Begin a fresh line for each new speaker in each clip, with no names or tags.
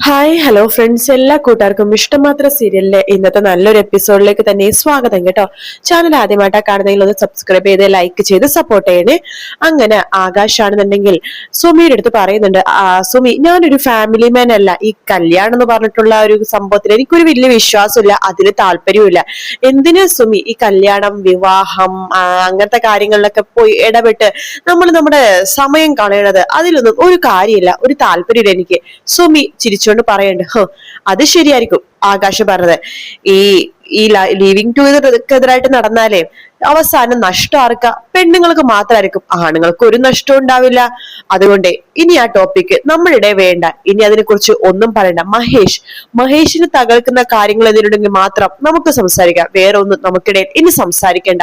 Hi hello friends എല്ലാ കൂട്ടുകാർക്കും ഇഷ്ടമാത്ര സീരിയലിലെ ഇന്നത്തെ നല്ലൊരു എപ്പിസോഡിലേക്ക് തന്നെ സ്വാഗതം കേട്ടോ. ചാനൽ ആദ്യമായിട്ടാണ് കാണുന്നെങ്കിൽ ഒന്ന് സബ്സ്ക്രൈബ് ചെയ്ത് ലൈക്ക് ചെയ്ത് സപ്പോർട്ട് ചെയ്യണേ. അങ്ങനെ ആകാശാണെന്നുണ്ടെങ്കിൽ സുമിയുടെ അടുത്ത് പറയുന്നുണ്ട് ആ സുമി ഞാനൊരു ഫാമിലി മാൻ അല്ല. ഈ കല്യാണം എന്ന് പറഞ്ഞിട്ടുള്ള ഒരു സംഭവത്തിൽ എനിക്കൊരു വലിയ വിശ്വാസമില്ല. അതിന് താല്പര്യമില്ല എന്തിനാ സുമി ഈ കല്യാണം വിവാഹം അങ്ങനത്തെ കാര്യങ്ങളിലൊക്കെ പോയി ഇടപെട്ട് നമ്മൾ നമ്മുടെ സമയം കളയണത്? അതിലൊന്നും ഒരു കാര്യമില്ല. ഒരു താല്പര്യമില്ല എനിക്ക്. സുമി ചിരിച്ചുകൊണ്ട് പറയണ്ട്. ഹോ അത് ശരിയായിരിക്കും ആകാശ് പറഞ്ഞത് ഈ ഈ ലിവിങ് ടുഗദർക്കെതിരായിട്ട് നടന്നാലേ അവസാനം നഷ്ടം ആർക്ക? പെണ്ണുങ്ങൾക്ക് മാത്രമായിരിക്കും ആണുങ്ങൾക്ക് ഒരു നഷ്ടവും ഉണ്ടാവില്ല. അതുകൊണ്ട് ഇനി ആ ടോപ്പിക്ക് നമ്മളിടെ വേണ്ട. ഇനി അതിനെ കുറിച്ച് ഒന്നും പറയണ്ട. മഹേഷ് മഹേഷിന് തകർക്കുന്ന കാര്യങ്ങൾ എന്തിനുണ്ടെങ്കിൽ മാത്രം നമുക്ക് സംസാരിക്കാം. വേറെ ഒന്നും നമുക്കിടയിൽ ഇനി സംസാരിക്കേണ്ട.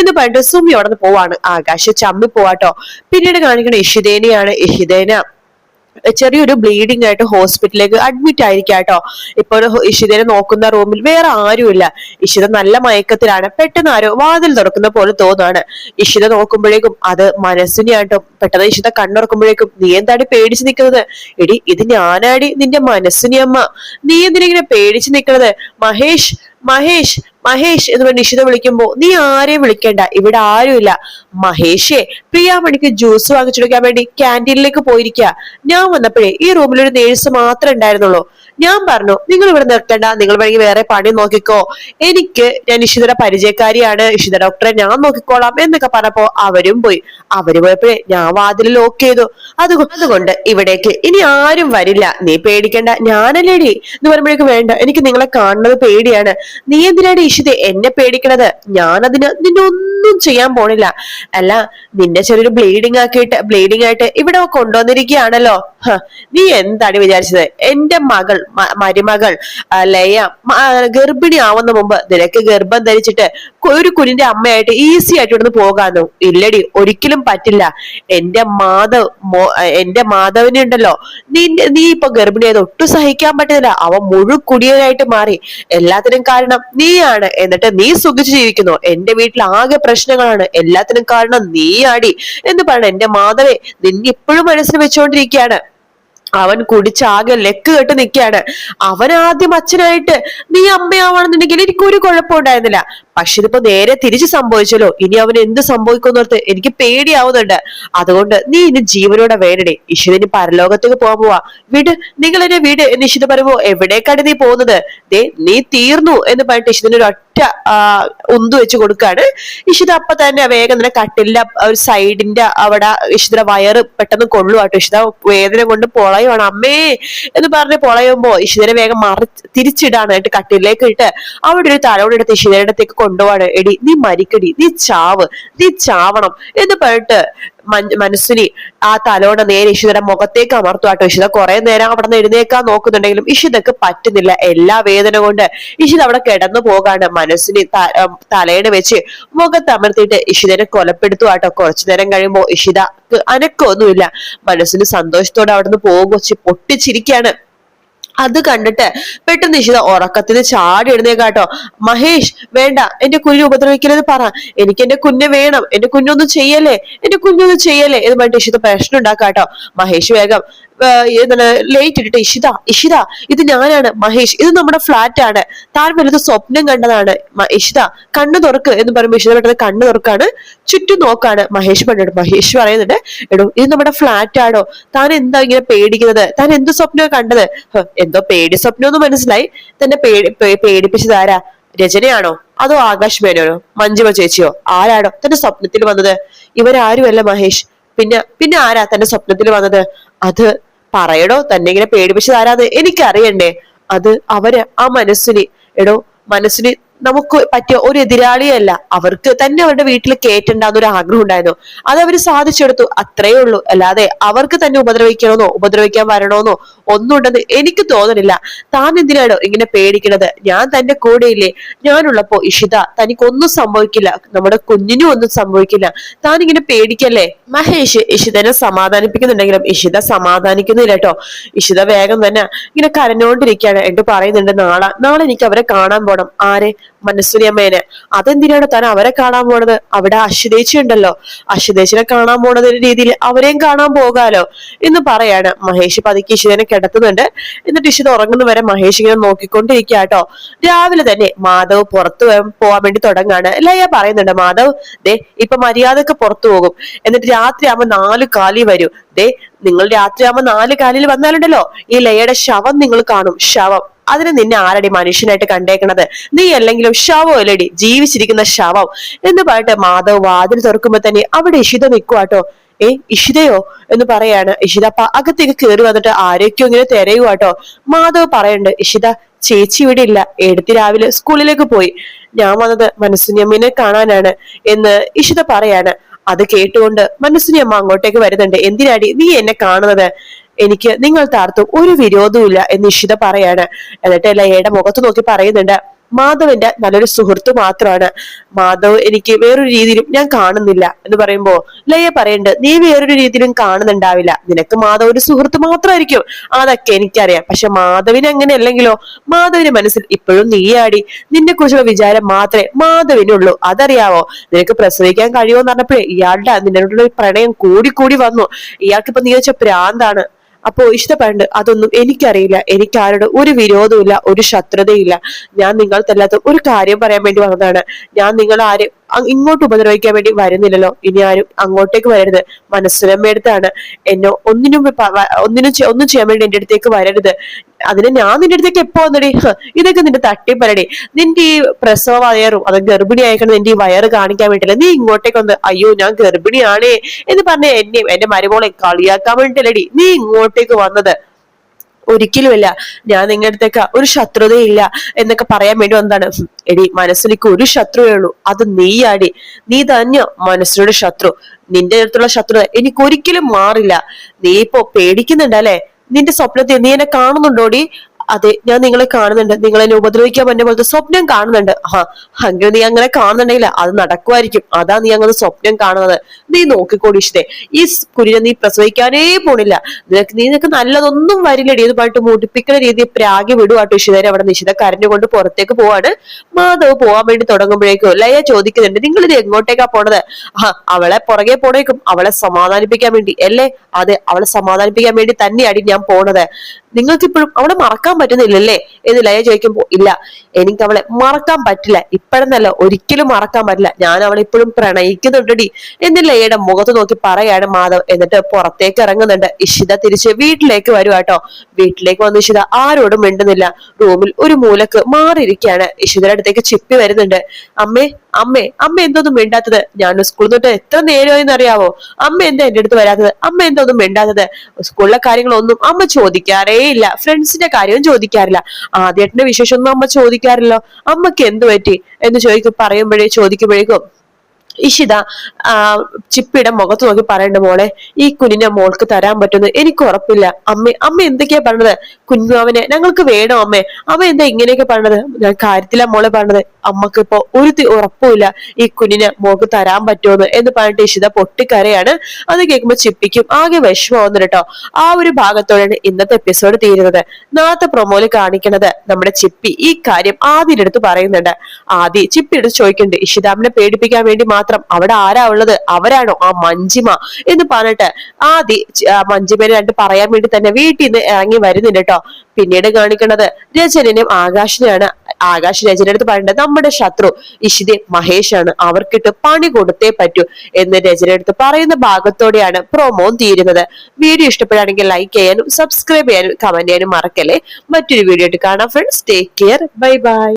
എന്ന് പറഞ്ഞിട്ട് സുമി അവിടെ നിന്ന് പോവാണ്. ആകാശ് ചമ്മി പോവാട്ടോ പിന്നീട് കാണിക്കണ ഇഷിതേനെയാണ്. ഇഷിതേന ചെറിയൊരു ബ്ലീഡിംഗ് ആയിട്ട് ഹോസ്പിറ്റലിലേക്ക് അഡ്മിറ്റ് ആയിരിക്കാം കേട്ടോ. ഇപ്പൊ ഇഷിതനെ നോക്കുന്ന റൂമിൽ വേറെ ആരുമില്ല. ഇഷിത നല്ല മയക്കത്തിലാണ്. പെട്ടെന്ന് ആരോ വാതിൽ തുറക്കുന്ന പോലെ തോന്നാണ് ഇഷിത നോക്കുമ്പോഴേക്കും അത് മനസ്സിനെയാട്ടോ പെട്ടെന്ന് ഇഷിത കണ്ണുറക്കുമ്പോഴേക്കും നീ എന്താടി പേടിച്ചു നിൽക്കുന്നത്? എടി ഇത് ഞാനാടി നിന്റെ മനസ്സിനെ അമ്മ. നീ എന്തിനെ പേടിച്ചു നിൽക്കുന്നത്? മഹേഷ് മഹേഷ് മഹേഷ് എന്ന് പറഞ്ഞ് നിഷിത വിളിക്കുമ്പോ നീ ആരെയും വിളിക്കണ്ട ഇവിടെ ആരുമില്ല. മഹേഷേ പ്രിയാമണിക്ക് ജ്യൂസ് വാങ്ങിച്ചെടുക്കാൻ വേണ്ടി ക്യാന്റീനിലേക്ക് പോയിരിക്കുക ഞാൻ വന്നപ്പോഴേ ഈ റൂമിൽ ഒരു നേഴ്സ് മാത്രമേ ഉണ്ടായിരുന്നുള്ളൂ. ഞാൻ പറഞ്ഞു നിങ്ങൾ ഇവിടെ നിർത്തണ്ട നിങ്ങൾ വേണമെങ്കിൽ വേറെ പണി നോക്കിക്കോ. എനിക്ക് ഞാൻ ഇഷിതയുടെ പരിചയക്കാരിയാണ് ഇഷിത ഡോക്ടറെ ഞാൻ നോക്കിക്കോളാം എന്നൊക്കെ പറഞ്ഞപ്പോ അവരും പോയി. അവർ പോയപ്പോഴേ ഞാൻ വാതിൽ ലോക്ക് ചെയ്തു. അത് അതുകൊണ്ട് ഇവിടേക്ക് ഇനി ആരും വരില്ല. നീ പേടിക്കണ്ട ഞാനല്ലേടി. എന്ന് പറയുമ്പോഴേക്ക് വേണ്ട എനിക്ക് നിങ്ങളെ കാണുന്നത് പേടിയാണ്. നീ എന്തിനാണ് ഇഷിത എന്നെ പേടിക്കണത്? ഞാനതിന് നിന്നെ ഒന്നും ചെയ്യാൻ പോണില്ല. അല്ല നിന്നെ ചെറിയൊരു ബ്ലീഡിങ് ആക്കിയിട്ട് ബ്ലീഡിങ് ആയിട്ട് ഇവിടെ കൊണ്ടുവന്നിരിക്കുകയാണല്ലോ. നീ എന്താണ് വിചാരിച്ചത്? എന്റെ മകൾ മരുമകൾ ലയ ഗർഭിണി ആവുന്ന മുമ്പ് നിനക്ക് ഗർഭം ധരിച്ചിട്ട് ഒരു കുഞ്ഞിന്റെ അമ്മയായിട്ട് ഈസി ആയിട്ട് ഇവിടുന്ന് പോകാനോ? ഇല്ലടി ഒരിക്കലും പറ്റില്ല. എന്റെ മാധവ് എന്റെ മാധവനെ ഉണ്ടല്ലോ. നീ നീ ഇപ്പൊ ഗർഭിണിയായത് ഒട്ടും സഹിക്കാൻ പറ്റുന്നില്ല. അവൻ മുഴു കുടിയനായിട്ട് മാറി. എല്ലാത്തിനും കാരണം നീയാണ്. എന്നിട്ട് നീ സുഖിച്ചു ജീവിക്കുന്നു. എന്റെ വീട്ടിൽ ആകെ പ്രശ്നങ്ങളാണ്. എല്ലാത്തിനും കാരണം നീയാടി. എന്ന് പറഞ്ഞ എന്റെ മാധവേ നിന്നെ ഇപ്പോഴും മനസ്സിൽ വെച്ചുകൊണ്ടിരിക്കുകയാണ് അവൻ കുടിച്ചാകെ ലെക്ക് കെട്ട് നിൽക്കുകയാണ് അവൻ ആദ്യം അച്ഛനായിട്ട് നീ അമ്മയാവണമെന്നുണ്ടെങ്കിൽ എനിക്ക് ഒരു കുഴപ്പം ഉണ്ടായിരുന്നില്ല പക്ഷെ ഇതിപ്പോ നേരെ തിരിച്ചു സംഭവിച്ചല്ലോ. ഇനി അവന് എന്ത് സംഭവിക്കുന്നോർത്ത് എനിക്ക് പേടിയാവുന്നുണ്ട്. അതുകൊണ്ട് നീ ഇനി ജീവനോടെ വേണടേ ഇശുവിന് പരലോകത്തേക്ക് പോകാൻ പോവാ. വിട് നിങ്ങൾ എന്നെ വീട് എന്ന് ഇഷിത പറയുമ്പോ എവിടേക്കാണ് നീ പോകുന്നത്? ദേ നീ തീർന്നു എന്ന് പറഞ്ഞിട്ട് ഇശുദിന് ഒരു ഒറ്റ ഉന്തു വെച്ച് കൊടുക്കാണ്. ഇഷിത അപ്പൊ തന്നെ വേഗം തന്നെ കട്ടിലിന്റെ ഒരു സൈഡിന്റെ അവിടെ ഇഷിത വയറ് പെട്ടെന്ന് കൊള്ളുവാട്ടോ ഇഷിത വേദന കൊണ്ട് പൊളയുവാണ്. അമ്മേ എന്ന് പറഞ്ഞ് പൊളയുമ്പോ ഇഷിതനെ വേഗം മറി തിരിച്ചിടാണ്. എന്നിട്ട് കട്ടിലേക്ക് ഇട്ട് അവിടെ ഒരു തലോടെ എടുത്ത് ഇഷിതയുടെ അടുത്തേക്ക് കൊണ്ടുപോവാണ്. എടി നീ മരിക്കടി നീ ചാവ് നീ ചാവണം എന്ന് പറഞ്ഞിട്ട് മനസ്സിനെ ആ തലോടെ നേരെ ഇഷിതയുടെ മുഖത്തേക്ക് അമർത്തുവാട്ടോ ഇഷിത കുറെ നേരം അവിടെ നിന്ന് എഴുന്നേക്കാൻ നോക്കുന്നുണ്ടെങ്കിലും ഇഷിതക്ക് പറ്റുന്നില്ല. എല്ലാ വേദന കൊണ്ട് ഇഷിത അവിടെ കിടന്നു പോകാണ്. മനസ്സിനെ തലേണ് വെച്ച് മുഖത്ത് അമർത്തിയിട്ട് ഇഷിതനെ കൊലപ്പെടുത്തുവാട്ടോ കുറച്ചു നേരം കഴിയുമ്പോ ഇഷിതക്ക് അനക്കൊന്നുമില്ല മനസ്സിന് സന്തോഷത്തോടെ അവിടെ നിന്ന് പോകും പൊട്ടിച്ചിരിക്കാണ് അത് കണ്ടിട്ട് പെട്ടെന്ന് നിഷിത ഉറക്കത്തിന് ചാടി എഴുന്നേക്കാട്ടോ മഹേഷ് വേണ്ട എന്റെ കുഞ്ഞു ഉപദ്രവിക്കലെന്ന് പറ. എനിക്ക് എന്റെ കുഞ്ഞ് വേണം. എന്റെ കുഞ്ഞൊന്നും ചെയ്യല്ലേ? എന്റെ കുഞ്ഞൊന്നും ചെയ്യല്ലേ? എന്ന് പറഞ്ഞിട്ട് ഇഷിത പ്രശ്നം ഉണ്ടാക്കാട്ടോ മഹേഷ് വേഗം എന്താണ് ലേറ്റ് ഇട്ടിട്ട് ഇഷിത ഇഷിത ഇത് ഞാനാണ് മഹേഷ് ഇത് നമ്മുടെ ഫ്ലാറ്റ് ആണ്. താൻ വലുത് സ്വപ്നം കണ്ടതാണ് ഇഷിത. കണ്ണു തുറക്ക് എന്ന് പറയുമ്പോൾ ഇഷിത പെട്ടെന്ന് കണ്ണു തുറക്കാണ്. ചുറ്റും നോക്കാണ് മഹേഷ് പറഞ്ഞിട്ട് മഹേഷ് പറയുന്നുണ്ട് എടോ ഇത് നമ്മുടെ ഫ്ലാറ്റ് ആണോ? താൻ എന്താ ഇങ്ങനെ പേടിക്കുന്നത്? താൻ എന്ത് സ്വപ്നമാണ് കണ്ടത്? എന്തോ പേടി സ്വപ്നം എന്ന് മനസ്സിലായി. തന്നെ പേടി പേടിപ്പിച്ചതാരാ രചനയാണോ? അതോ ആകാശ് മേനോനോ? മഞ്ജുമ ചേച്ചിയോ? ആരാണോ തന്റെ സ്വപ്നത്തിൽ വന്നത്? ഇവരാരുമല്ല മഹേഷ്? പിന്നെ പിന്നെ ആരാ തന്റെ സ്വപ്നത്തിൽ വന്നത്? അത് പറയടോ തന്നെ ഇങ്ങനെ പേടിപ്പിച്ചത് ആരാന്ന് എനിക്കറിയണ്ടേ? അത് അവർ ആ മനസ്സിന് എടോ മനസ്സിന് നമുക്ക് പറ്റിയ ഒരു എതിരാളിയല്ല അവർക്ക് തന്നെ അവരുടെ വീട്ടിൽ കേറ്റുണ്ടാകുന്ന ഒരു ആഗ്രഹം ഉണ്ടായിരുന്നു. അത് അവർ സാധിച്ചെടുത്തു. അത്രയേ ഉള്ളൂ. അല്ലാതെ അവർക്ക് തന്നെ ഉപദ്രവിക്കണമെന്നോ ഉപദ്രവിക്കാൻ വരണമെന്നോ ഒന്നും ഉണ്ടെന്ന് എനിക്ക് തോന്നുന്നില്ല താൻ എന്തിനാണ് ഇങ്ങനെ പേടിക്കണത്? ഞാൻ തന്റെ കൂടെയില്ലേ? ഞാനുള്ളപ്പോ ഇഷിത തനിക്കൊന്നും സംഭവിക്കില്ല. നമ്മുടെ കുഞ്ഞിനും ഒന്നും സംഭവിക്കില്ല. താൻ ഇങ്ങനെ പേടിക്കല്ലേ? മഹേഷ് ഇഷിതനെ സമാധാനിപ്പിക്കുന്നുണ്ടെങ്കിലും ഇഷിത സമാധാനിക്കുന്നില്ല കേട്ടോ. ഇഷിത വേഗം തന്നെ ഇങ്ങനെ കരഞ്ഞോണ്ടിരിക്കുകയാണ്. എന്നിട്ട് പറയുന്നുണ്ട്? നാളെ നാളെ എനിക്ക് അവരെ കാണാൻ പോണം. ആരെ? മനസ്സുനി അമ്മേനെ. അതെന്തിനാണ് താൻ അവരെ കാണാൻ പോണത്? അവിടെ അശ്വതേച്ചി ഉണ്ടല്ലോ. അശ്വതേച്ചിനെ കാണാൻ പോണത് രീതിയിൽ അവരെയും കാണാൻ പോകാലോ എന്ന് പറയാണ്. മഹേഷ് പതുക്കെ ഇഷിതനെ കിടത്തുന്നുണ്ട്. എന്നിട്ട് ഇഷിത ഉറങ്ങുന്ന വരെ മഹേഷ് ഇങ്ങനെ നോക്കിക്കൊണ്ടിരിക്കുക കേട്ടോ രാവിലെ തന്നെ മാധവ് പുറത്തു പോവാൻ വേണ്ടി തുടങ്ങാണ്. ലയ പറയുന്നുണ്ട് മാധവ് ദേ ഇപ്പൊ മര്യാദയ്ക്ക് പുറത്തു പോകും. എന്നിട്ട് രാത്രി ആവുമ്പോ നാല് കാലി വരും. ദേ നിങ്ങൾ രാത്രി ആവുമ്പോ നാല് കാലിൽ വന്നാലുണ്ടല്ലോ. ഈ ലയയുടെ ശവം നിങ്ങൾ കാണും. ശവം. അതിന് നിന്നെ ആരടി മനുഷ്യനായിട്ട് കണ്ടേക്കണത്? നീ അല്ലെങ്കിലും ശവം അല്ലടി ജീവിച്ചിരിക്കുന്ന ശവം. എന്ന് പറഞ്ഞിട്ട് മാധവ് വാതിൽ തുറക്കുമ്പോ തന്നെ അവിടെ ഇഷിത നിൽക്കുവാട്ടോ ഏ ഇഷിതയോ? എന്ന് പറയാണ് ഇഷിത. അകത്തേക്ക് കയറി വന്നിട്ട് ആരൊക്കെയോ ഇങ്ങനെ തിരയുവാട്ടോ മാധവ് പറയണ്ട് ഇഷിത ചേച്ചി ഇവിടെ ഇല്ല. എടുത്തി രാവിലെ സ്കൂളിലേക്ക് പോയി. ഞാൻ വന്നത് മനസ്സിനിയമ്മിനെ കാണാനാണ് എന്ന് ഇഷിത പറയാണ്. അത് കേട്ടുകൊണ്ട് മനസ്സിനെ അമ്മ അങ്ങോട്ടേക്ക് വരുന്നുണ്ട്. എന്തിനാടി നീ എന്നെ കാണുന്നത്? എനിക്ക് നിങ്ങൾ താർത്തും ഒരു വിരോധവും എന്ന് ഇഷിത പറയാണ്. എന്നിട്ട് ലയയുടെ മുഖത്ത് നോക്കി പറയുന്നുണ്ട് മാധവന്റെ നല്ലൊരു സുഹൃത്ത് മാത്രമാണ് മാധവ് എനിക്ക് വേറൊരു രീതിയിലും ഞാൻ കാണുന്നില്ല. എന്ന് പറയുമ്പോ ലയ പറയണ്ട് നീ വേറൊരു രീതിയിലും കാണുന്നുണ്ടാവില്ല. നിനക്ക് മാധവ് ഒരു സുഹൃത്ത് മാത്രമായിരിക്കും അതൊക്കെ എനിക്കറിയാം. പക്ഷെ മാധവിന് അങ്ങനെ അല്ലെങ്കിലോ? മാധവിന്റെ മനസ്സിൽ ഇപ്പോഴും നീയാടി. നിന്നെ കുറിച്ചുള്ള വിചാരം മാത്രമേ മാധവിനുള്ളൂ അതറിയാവോ? നിനക്ക് പ്രസവിക്കാൻ കഴിയുമോ എന്ന് പറഞ്ഞപ്പോഴേ ഇയാളുടെ നിന്നോടുള്ള പ്രണയം കൂടി കൂടി വന്നു. ഇയാൾക്ക് ഇപ്പൊ നീ വെച്ച പ്രാന്താണ്. അപ്പോ ഇഷ്ടപ്പെടേണ്ടത് അതൊന്നും എനിക്കറിയില്ല. എനിക്ക് ആരോട് ഒരു വിരോധമില്ല ഒരു ശത്രുതയില്ല ഞാൻ നിങ്ങൾക്കല്ലാത്ത ഒരു കാര്യം പറയാൻ വേണ്ടി വന്നതാണ്. ഞാൻ നിങ്ങൾ ആരും ഇങ്ങോട്ട് ഉപദ്രവിക്കാൻ വേണ്ടി വരുന്നില്ലല്ലോ. ഇനി ആരും അങ്ങോട്ടേക്ക് വരരുത്. മനസ്സിലമ്മയെടുത്താണ് എന്നെ ഒന്നിനും ഒന്നിനും ഒന്നും ചെയ്യാൻ വേണ്ടി എന്റെ അടുത്തേക്ക് വരരുത്. അതിന് ഞാൻ നിന്റെ അടുത്തേക്ക് എപ്പോ വന്നടി? ഇതൊക്കെ നിന്റെ തട്ടി തട്ടിപ്പരടി. നിന്റെ ഈ പ്രസവ വയറും അത് ഗർഭിണി ആയിക്കണം നിന്റെ ഈ വയറ് കാണിക്കാൻ വേണ്ടിയില്ല നീ ഇങ്ങോട്ടേക്ക് വന്ന് അയ്യോ ഞാൻ ഗർഭിണിയാണേ എന്ന് പറഞ്ഞ എന്നെയും എന്റെ മരുമോളെ കളിയാക്കാൻ വേണ്ടിയില്ലടി നീ ഇങ്ങോട്ടേക്ക് വന്നത്. ഒരിക്കലുമില്ല. ഞാൻ നിങ്ങളുടെ അടുത്തേക്ക് ഒരു ശത്രുതയില്ല എന്നൊക്കെ പറയാൻ വേണ്ടി വന്നതാണ്. എടി മനസ്സിലേക്ക് ഒരു ശത്രുവേ ഉള്ളൂ. അത് നീയാടി. നീ തന്നെ മനസ്സിനോട് ശത്രു. നിന്റെ അടുത്തുള്ള ശത്രുത എനിക്ക് ഒരിക്കലും മാറില്ല. നീ ഇപ്പോ പേടിക്കുന്നുണ്ടല്ലേ? നിന്റെ സ്വപ്നത്തിൽ നീ എന്നെ കാണുന്നുണ്ടോടി? അതെ ഞാൻ നിങ്ങളെ കാണുന്നുണ്ട്. നിങ്ങൾ എന്നെ ഉപദ്രവിക്കാൻ പറ്റുന്ന പോലത്തെ സ്വപ്നം കാണുന്നുണ്ട്. ആ അങ്ങനെ നീ അങ്ങനെ കാണുന്നുണ്ടെങ്കിൽ അത് നടക്കുമായിരിക്കും. അതാ നീ അങ്ങനെ സ്വപ്നം കാണുന്നത്. നീ നോക്കിക്കോടി ഈ കുരിനെ നീ പ്രസവിക്കാനേ പോണില്ല. നിനക്ക് നീ നിനക്ക് നല്ലതൊന്നും വരില്ലടി. ഇത് പാട്ട് മുടിപ്പിക്കുന്ന രീതിയിൽ പ്രാഗി വിടുവാട്ടോ ഇഷിതരെ അവിടെ നിശിത കരഞ്ഞുകൊണ്ട് പുറത്തേക്ക് പോവാണ്. മാധവ് പോവാൻ വേണ്ടി തുടങ്ങുമ്പോഴേക്കും ലയ ചോദിക്കുന്നുണ്ട് നിങ്ങൾ ഇത് എങ്ങോട്ടേക്കാ പോണത്? ആ അവളെ പുറകെ പോണേക്കും. അവളെ സമാധാനിപ്പിക്കാൻ വേണ്ടി. അല്ലേ? അതെ അവളെ സമാധാനിപ്പിക്കാൻ വേണ്ടി തന്നെയാണ് ഞാൻ പോണത്. നിങ്ങൾക്ക് ഇപ്പോഴും അവളെ മറക്കാൻ പറ്റുന്നില്ലല്ലേ എന്ന് ലയ ചോദിക്കുമ്പോ ഇല്ല എനിക്ക് അവളെ മറക്കാൻ പറ്റില്ല. ഇപ്പോഴെന്നല്ല ഒരിക്കലും മറക്കാൻ പറ്റില്ല. ഞാൻ അവളെ ഇപ്പോഴും പ്രണയിക്കുന്നുണ്ടടി എന്ന് ലയയുടെ മുഖത്ത് നോക്കി പറയാണ് മാധവ്. എന്നിട്ട് പുറത്തേക്ക് ഇറങ്ങുന്നുണ്ട്. ഇഷിത തിരിച്ച് വീട്ടിലേക്ക് വരുവാട്ടോ വീട്ടിലേക്ക് വന്ന് ഇഷിത ആരോടും മിണ്ടുന്നില്ല. റൂമിൽ ഒരു മൂലക്ക് മാറിയിരിക്കുകയാണ്. ഇഷിതയുടെ അടുത്തേക്ക് ചിപ്പി വരുന്നുണ്ട്. അമ്മേ അമ്മേ അമ്മ എന്തൊന്നും മിണ്ടാത്തത്? ഞാൻ സ്കൂളിൽ തൊട്ട് എത്ര നേരമായെന്ന് അറിയാവോ അമ്മ എന്താ എന്റെ അടുത്ത് വരാത്തത്? അമ്മ എന്തൊന്നും മിണ്ടാത്തത്? സ്കൂളിലെ കാര്യങ്ങളൊന്നും അമ്മ ചോദിക്കാറേ ഇല്ല ഫ്രണ്ട്സിന്റെ കാര്യവും ചോദിക്കാറില്ല. ആദ്യേട്ടന്റെ വിശേഷമൊന്നും അമ്മ ചോദിക്കാറില്ല. അമ്മയ്ക്ക് എന്ത് പറ്റി? എന്ന് ചോദിക്കും പറയുമ്പോഴേ ചോദിക്കുമ്പോഴേക്കും ഇഷിത ചിപ്പിയുടെ മുഖത്ത് നോക്കി പറയണ്ട മോളെ ഈ കുഞ്ഞിനെ മോൾക്ക് തരാൻ പറ്റുന്നു എനിക്ക് ഉറപ്പില്ല. അമ്മ അമ്മ എന്തൊക്കെയാ പറഞ്ഞത്? കുഞ്ഞുമാവനെ ഞങ്ങൾക്ക് വേണോ അമ്മേ? അമ്മ എന്താ ഇങ്ങനെയൊക്കെ പറഞ്ഞത്? ഞാൻ കാര്യത്തിലാ മോളെ പറഞ്ഞത്. അമ്മയ്ക്ക് ഇപ്പൊ ഒരു ഉറപ്പില്ല ഈ കുഞ്ഞിനെ മോൾക്ക് തരാൻ പറ്റുമെന്ന് എന്ന് പറഞ്ഞിട്ട് ഇഷിത പൊട്ടിക്കരയാണ്. അത് കേൾക്കുമ്പോ ചിപ്പിക്കും ആകെ വിഷമമാവുന്നു കേട്ടോ. ആ ഒരു ഭാഗത്തോടെയാണ് ഇന്നത്തെ എപ്പിസോഡ് തീരുന്നത്. നാളത്തെ പ്രൊമോയിൽ കാണിക്കുന്നത് നമ്മുടെ ചിപ്പി ഈ കാര്യം ആദ്യം എടുത്ത് പറയുന്നുണ്ട്. ആദ്യ ചിപ്പി എടുത്ത് ചോദിക്കുന്നുണ്ട് ഇഷിതാമിനെ പേടിപ്പിക്കാൻ വേണ്ടി മാത്രം അവിടെ ആരാ ഉള്ളത്? അവരാണോ? ആ മഞ്ജിമ എന്ന് പറഞ്ഞിട്ട് ആദ്യ മഞ്ജിമേനെ രണ്ട് പറയാൻ വേണ്ടി തന്നെ വീട്ടിൽ നിന്ന് ഇറങ്ങി വരുന്നുണ്ട് കേട്ടോ പിന്നീട് കാണിക്കുന്നത് രചനനും ആകാശിനെയാണ്. ആകാശ് രചന അടുത്ത് പറയേണ്ടത് നമ്മുടെ ശത്രു ഇഷിദെ മഹേഷ് ആണ് അവർക്കിട്ട് പണി കൊടുത്തേ പറ്റൂ എന്ന് രചന അടുത്ത് പറയുന്ന ഭാഗത്തോടെയാണ് പ്രൊമോ തീരുന്നത്. വീഡിയോ ഇഷ്ടപ്പെടുകയാണെങ്കിൽ ലൈക്ക് ചെയ്യാനും സബ്സ്ക്രൈബ് ചെയ്യാനും കമന്റ് ചെയ്യാനും മറക്കല്ലേ? മറ്റൊരു വീഡിയോ ആയിട്ട് കാണാം friends take care bye bye